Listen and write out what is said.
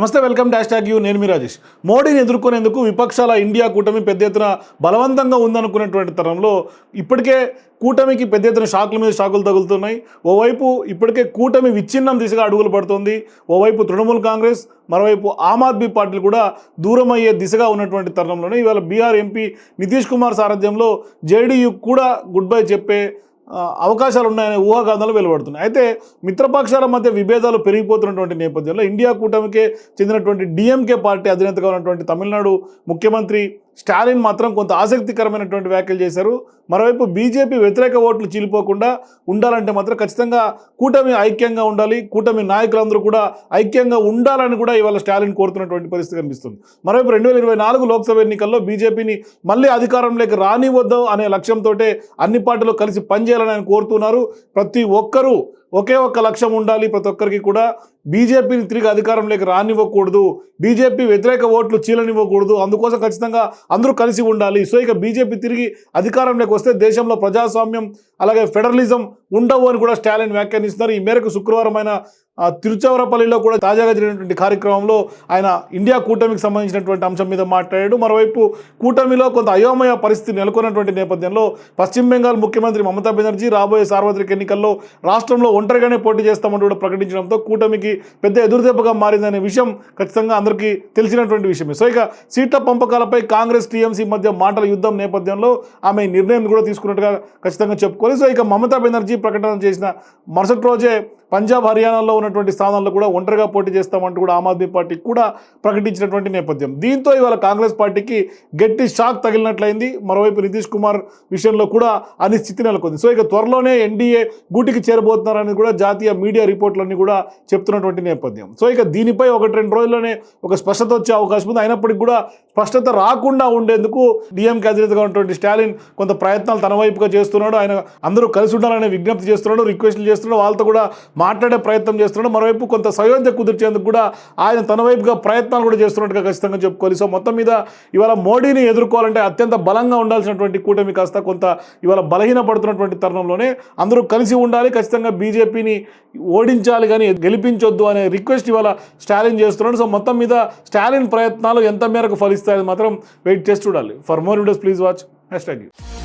నమస్తే welcome dash tag you. నేను మీ రాజేష్. మోడీని ఎదుర్కొనేందుకు విపక్షాల ఇండియా కూటమి పెద్ద ఎత్తున బలవంతంగా ఉందనుకునేటువంటి తరంలో ఇప్పటికే కూటమికి పెద్ద ఎత్తున షాకుల మీద షాకులు తగులుతున్నాయి. ఓవైపు ఇప్పటికే కూటమి విచ్ఛిన్నం దిశగా అడుగులు పడుతోంది. ఓవైపు తృణమూల్ కాంగ్రెస్ మరోవైపు ఆమ్ ఆద్మీ పార్టీలు కూడా దూరం అయ్యే దిశగా ఉన్నటువంటి తరుణంలోనే. ఇవాళ బీఆర్ ఎంపీ నితీష్ కుమార్ సారథ్యంలో జేడీయూ కూడా గుడ్ బై చెప్పే అవకాశాలు ఉన్నాయనే ఊహాగానాలు వెలువడుతున్నాయి. అయితే మిత్రపక్షాల మధ్య విభేదాలు పెరిగిపోతున్నటువంటి నేపథ్యంలో ఇండియా కూటమికే చెందినటువంటి డిఎంకే పార్టీ అధినేతగా ఉన్నటువంటి తమిళనాడు ముఖ్యమంత్రి స్టాలిన్ మాత్రం కొంత ఆసక్తికరమైనటువంటి వ్యాఖ్యలు చేశారు. మరోవైపు బీజేపీ వ్యతిరేక ఓట్లు చీలిపోకుండా ఉండాలంటే మాత్రం ఖచ్చితంగా కూటమి ఐక్యంగా ఉండాలి. కూటమి నాయకులందరూ కూడా ఐక్యంగా ఉండాలని కూడా ఇవాళ స్టాలిన్ కోరుతున్నటువంటి పరిస్థితి కనిపిస్తుంది. మరోవైపు రెండు వేల ఇరవై నాలుగు లోక్సభ ఎన్నికల్లో బీజేపీని మళ్ళీ అధికారంలోకి రానివద్దు అనే లక్ష్యంతో అన్ని పార్టీలు కలిసి పనిచేయాలని ఆయన కోరుతున్నారు. ప్రతి ఒక్కరూ ఒకే ఒక్క లక్ష్యం ఉండాలి ప్రతి ఒక్కరికి కూడా. బీజేపీని తిరిగి అధికారంలోకి రానివ్వకూడదు. బీజేపీ వ్యతిరేక ఓట్లు చీలనివ్వకూడదు. అందుకోసం ఖచ్చితంగా అందరూ కలిసి ఉండాలి. సో ఇక బీజేపీ తిరిగి అధికారంలోకి వస్తే దేశంలో ప్రజాస్వామ్యం అలాగే ఫెడరలిజం ఉండవు అని కూడా స్టాలిన్ వ్యాఖ్యానిస్తున్నారు. ఈ మేరకు శుక్రవారం ఆయన తిరుచవరపల్లిలో కూడా తాజాగా జరిగినటువంటి కార్యక్రమంలో ఆయన ఇండియా కూటమికి సంబంధించినటువంటి అంశం మీద మాట్లాడాడు. మరోవైపు కూటమిలో కొంత అయోమయ పరిస్థితి నెలకొన్నటువంటి నేపథ్యంలో పశ్చిమ బెంగాల్ ముఖ్యమంత్రి మమతా బెనర్జీ రాబోయే సార్వత్రిక ఎన్నికల్లో రాష్ట్రంలో ఒంటరిగానే పోటీ చేస్తామని కూడా ప్రకటించడంతో కూటమికి పెద్ద ఎదురుదెబ్బగా మారిందనే విషయం ఖచ్చితంగా అందరికీ తెలిసినటువంటి విషయమే. సో ఇక సీట్ల పంపకాలపై కాంగ్రెస్ టీఎంసీ మధ్య మాటల యుద్ధం నేపథ్యంలో ఆమె నిర్ణయం కూడా తీసుకున్నట్టుగా ఖచ్చితంగా చెప్పుకోవాలి. సో ఇక మమతా బెనర్జీ ప్రకటన చేసిన మరుసటి రోజే పంజాబ్ హర్యానాలో ఉన్నటువంటి స్థానాల్లో కూడా ఒంటరిగా పోటీ చేస్తామంటూ కూడా ఆమ్ ఆద్మీ పార్టీ కూడా ప్రకటించినటువంటి నేపథ్యం. దీంతో ఇవాళ కాంగ్రెస్ పార్టీకి గట్టి షాక్ తగిలినట్లయింది. మరోవైపు నితీష్ కుమార్ విషయంలో కూడా అనిశ్చితి నెలకొంది. సో ఇక త్వరలోనే ఎన్డీఏ గూటికి చేరబోతున్నారని కూడా జాతీయ మీడియా రిపోర్ట్లన్నీ కూడా చెప్తున్నటువంటి నేపథ్యం. సో ఇక దీనిపై ఒకటి రెండు రోజుల్లోనే ఒక స్పష్టత వచ్చే అవకాశం ఉంది. అయినప్పటికీ కూడా స్పష్టత రాకుండా ఉండేందుకు డిఎంకే అధినేతగా ఉన్నటువంటి స్టాలిన్ కొంత ప్రయత్నాలు తన వైపుగా చేస్తున్నాడు. ఆయన అందరూ కలిసి ఉండాలనే విజ్ఞప్తి చేస్తున్నాడు రిక్వెస్ట్లు చేస్తున్నాడు. వాళ్ళతో కూడా మాట్లాడే ప్రయత్నం చేస్తున్నాడు. మరోవైపు కొంత సయోధ్య కుదిర్చేందుకు కూడా ఆయన తన వైపుగా ప్రయత్నాలు కూడా చేస్తున్నట్టుగా ఖచ్చితంగా చెప్పుకోవాలి. సో మొత్తం మీద ఇవాళ మోడీని ఎదుర్కోవాలంటే అత్యంత బలంగా ఉండాల్సినటువంటి కూటమి కాస్త కొంత ఇవాళ బలహీన పడుతున్నటువంటి తరుణంలోనే అందరూ కలిసి ఉండాలి. ఖచ్చితంగా బీజేపీని ఓడించాలి కానీ గెలిపించొద్దు అనే రిక్వెస్ట్ ఇవాళ స్టాలిన్ చేస్తున్నాడు. సో మొత్తం మీద స్టాలిన్ ప్రయత్నాలు ఎంత మేరకు ఫలిస్తాయని మాత్రం వెయిట్ చేసి చూడాలి for more videos please watch hashtag